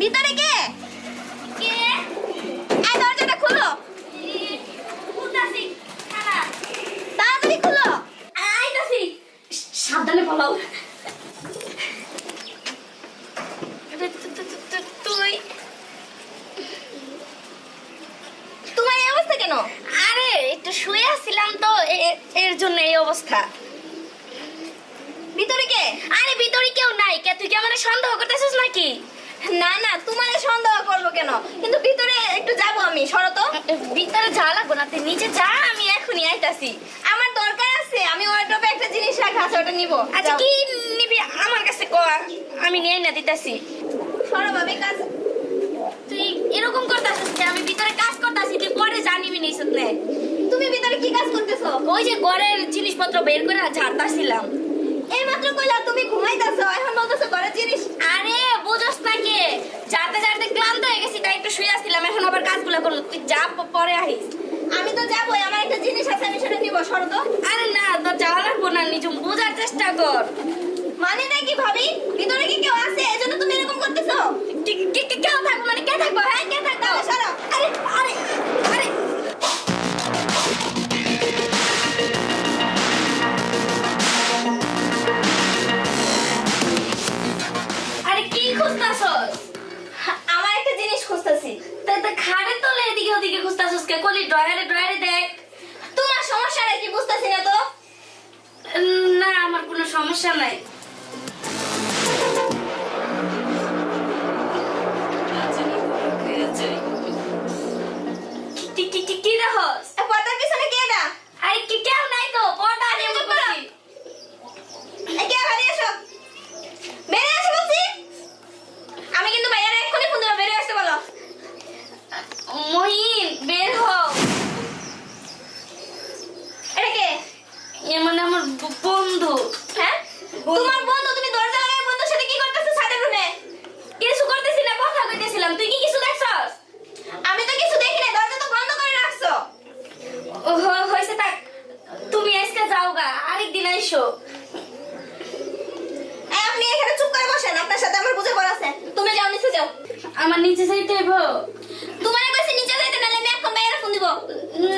ভিতরে কে এই দরজাটা খুলো উঠাছি খানা তাড়াতাড়ি খুলো আইতাছি সাবধানে বলাও তুই তোমার এই অবস্থা কেন আরে একটু শুয়ে আসছিলাম তো এ- এর জন্য এই অবস্থা। ভিতরে কে? আরে ভিতরে কেউ নাই। কে তুই কি আমার সন্দেহ করতেছিস নাকি? না না তোমারে সন্দেহ করব কেন? কিন্তু ভিতরে একটু যাব আমি সরো তো। ভিতরে যা লাগবো না তুই নিচে যা আমি এখনই আইতাছি। আমার দরকার আছে আমি ওয়ার্ড্রপে একটা জিনিস রাখা আছে ওটা নিব। আচ্ছা কি নিবি আমার কাছে ক আমি নিয়ে না দিতাছি। সরো ভাবি কাজ। তুই এরকম করতাছিস যে আমি ভিতরে কাজ করতাছি তুই পরে জানিবি নি শুনলে তুমি ভিতরে কি কাজ করতেছো? ওই যে ঘরের জিনিসপত্র বের করে ঝাড়তাছিলাম এই মাত্র কইলা তুমি ঘুমাইতাছো, এখন বলতেছো ঘরের জিনিস। আরে, বুঝোস না কে? যাতে যাতে ক্লান্ত হয়ে গেছি, তাই একটু শুয়ে আসছিলাম এখন আবার কাজগুলো করব তুই যা পরে আহিস। আমি তো যাবোই, আমার একটা জিনিস আছে, আমি সেটা নিব, সরো তো। আরে না, তোর যাওয়া লাগবো না, নিজম, বোঝার চেষ্টা কর। মানে নাকি ভাবি? ভিতরে কি কেউ আছে? এজন্য তুমি এরকম করতেছো? কে- কে- কে- কেউ থাকব মানে কে থাকব? হ্যাঁ কে থাকব? এদিকে কে? কলি ড্রয়ারে ড্রয়ারে দেখ। তোমার সমস্যা নাকি বুঝতেছি না তো? না, আমার কোনো সমস্যা নাই। আমার নিচে যাইতে হইব। তোমার কইছি নিচে যাইতে নালে আমি এখন ভাইয়ার ফোন দিব।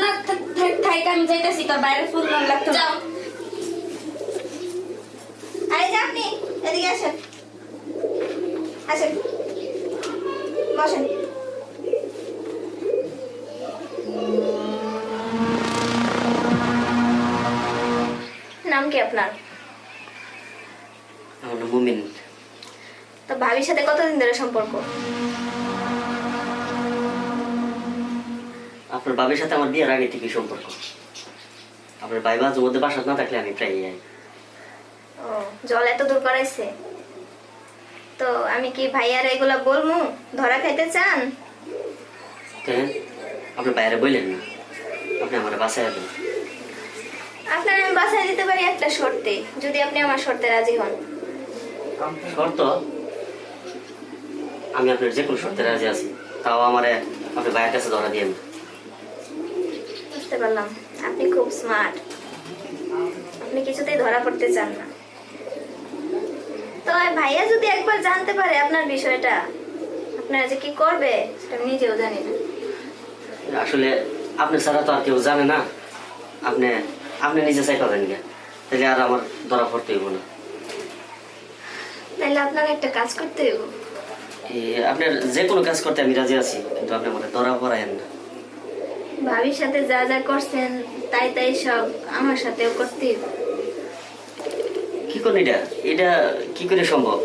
না থাক- থাক থাক আমি যাইতাছি তোর বাইরে ফোন লাগতো যাও। আরে যা আপনি এদিকে আসেন। আসেন। বসেন। নাম কি আপনার? আমার নাম মুমিন। তো ভাবির সাথে কতদিন ধরে সম্পর্ক? আপনার বাবির সাথে আমার বিয়ের আগে থেকে সম্পর্ক। আপনার ভাই বাজ মধ্যে বাসা না থাকলে আমি প্রায় যাই। ও জল এত দূর করাইছে। তো আমি কি ভাইয়ার এগুলা বলমু? ধরা খাইতে চান? হ্যাঁ আপনার বাইরে বললেন না। আপনি আমার বাসায় যাবেন আপনার আমি বাসায় দিতে পারি একটা শর্তে যদি আপনি আমার শর্তে রাজি হন। শর্ত? আমি আপনার যে কোনো শর্তে রাজি আছি তাও আমার আপনার ভাইয়ের কাছে ধরা দিয়ে বুঝতে পারলাম। আপনি খুব স্মার্ট আপনি কিছুতেই ধরা পড়তে চান না। তো ভাইয়া যদি একবার জানতে পারে আপনার বিষয়টা আপনারা যে কি করবে সেটা নিজেও জানি না। আসলে আপনি ছাড়া তো আর কেউ জানে না। আপনি আপনি নিজে চাই পাবেন গিয়া তাহলে আর আমার ধরা পড়তে হইব না। তাহলে আপনাকে একটা কাজ করতে হইব। আপনার যে কোনো কাজ করতে আমি রাজি আছি কিন্তু আপনি আমার ধরা পড়ায়েন না। ভাবির সাথে যা যা করছেন তাই তাই সব আমার সাথেও করতে। কি করেন এটা? এটা কি করে সম্ভব?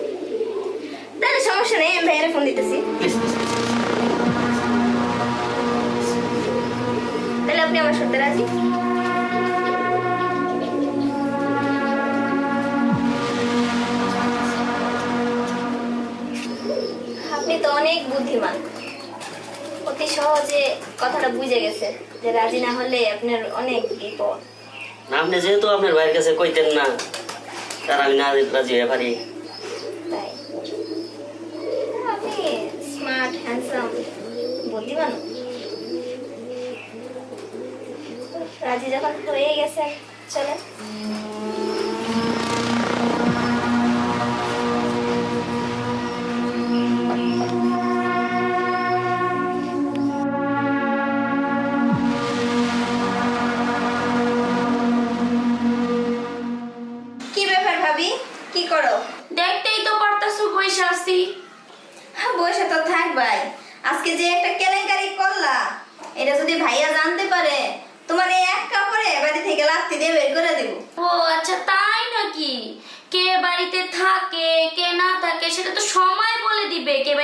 তাহলে সমস্যা নেই আমি ভাইয়ারে ফোন দিতেছি। তাহলে আপনি আমার সাথে রাজি? কথাটা বুঝে গেছে যে রাজি না হলে আপনার অনেক বিপদ। না আপনি যেহেতু আপনার ভাইয়ের কাছে কইতেন না তার আমি না রাজি হয়ে পারি। আপনি স্মার্ট হ্যান্ডসাম বুদ্ধিমান। রাজি যখন হয়ে গেছেন চলেন।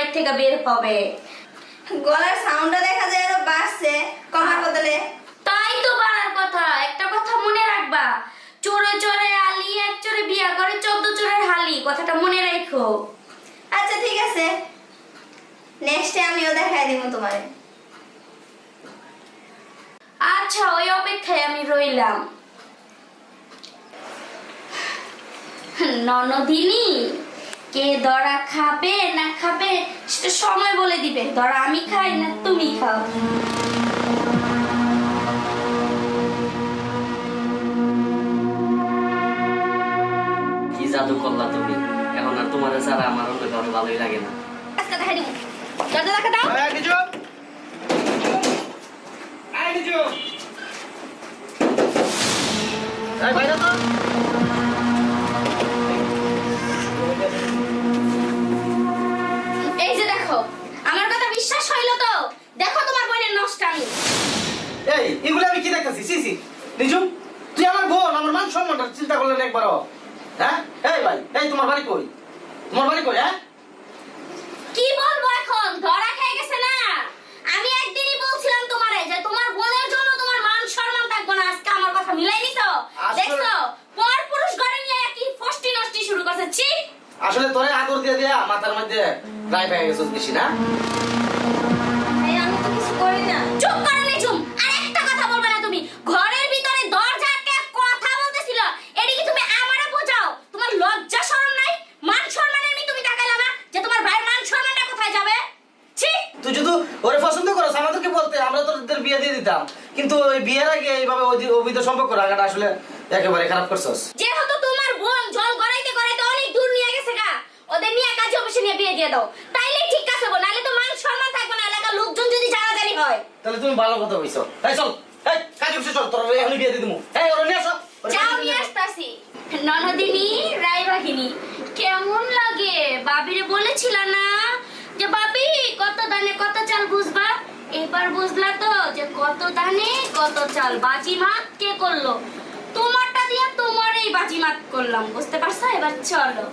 বাড়ি থেকে বের হবে। গলার সাউন্ডটা দেখা যায় আরও বাড়ছে কমার বদলে। তাই তো বাড়ার কথা একটা কথা মনে রাখবা। চোরে চোরে আলি এক চোরে বিয়া করে চোদ্দ চোরের হালি কথাটা মনে রাখো। আচ্ছা ঠিক আছে। নেক্সটে আমিও দেখাই দিব তোমারে আচ্ছা ওই অপেক্ষায় আমি রইলাম। ননদিনী? কে দরা খাবে না খাবে সেটা সময় বলে দিবে। দরা আমি খাই না তুমি খাও। কি জাদু করলা তুমি? এখন আর তোমার ছাড়া আমার অন্য কারও ভালোই লাগে না। আজকে দেখাই দিব। দরজা দেখা দাও। আয় আয় আয় বাইরে তো। চিন্তা করলেন একবারও? হ্যাঁ? এই ভাই এই তোমার বাড়ি কই? তোমার বাড়ি কই হ্যাঁ? কি বলব এখন? ধরা খেয়ে গেছে না। আমি একদিনই বলছিলাম তোমারে যে তোমার বোনের জন্য তোমার মান সম্মান থাকবে না। আজকে আমার কথা মিলাই নিছো? দেখছ? পর পুরুষ ঘরে নিয়ে কি ফষ্টি নষ্টি শুরু করছে। ছি! আসলে তোরে আদর দিয়ে দিয়া মাথার মধ্যে রায় পেয়ে গেছিস বেশি না? আমি তো কিছু করি না। চুপ করো নিঝুম আর একটা কথা বলবে না তুমি ঘরের ভিতরে দরজা আটকে কথা বলতেছিল এডি কি তুমি আমারে বোঝাও তোমার লজ্জা শরম নাই মান সম্মানের নি তুমি তাকাইলা না যে তোমার ভাইয়ের মান সম্মানটা কোথায় যাবে ছি তুই যদি ওরে পছন্দ করস আমাদেরকে বলতে আমরা তোদের বিয়ে দিয়ে দিতাম। কিন্তু ওই বিয়ের আগে এইভাবে অবৈধ সম্পর্ক রাখাটা আসলে একেবারে খারাপ করছস। যেহেতু তোমার বোন জল গড়াইতে গড়াইতে অনেক দূর নিয়ে গেছে গা ওদের নিয়ে কাজে অফিসে নিয়ে বিয়ে দিয়ে দাও। তাইলেই ঠিক আছে গো নাহলে তো মান সম্মান থাকবে না এলাকার লোকজন যদি জানাজানি হয়। তাহলে তুমি ভালো কথা কইছো এই চল এই কাজে বসে চল তোর এখনই বিয়ে দিয়ে দিমু। এই ওরে নিয়ে আসো যাও নিয়ে আসতাছি। ননদিনী রায়বাহিনী কেমন লাগে? বাবিরে বলেছিল না যে বাবি দানে কত চাল বুঝবা? এবার বুঝলা তো যে কত দানে কত চাল বাজি মাত কে করল? তোমারটা দিয়ে তোমারই বাজিমাত করলাম, বুঝতে পারছ? এবার চলো।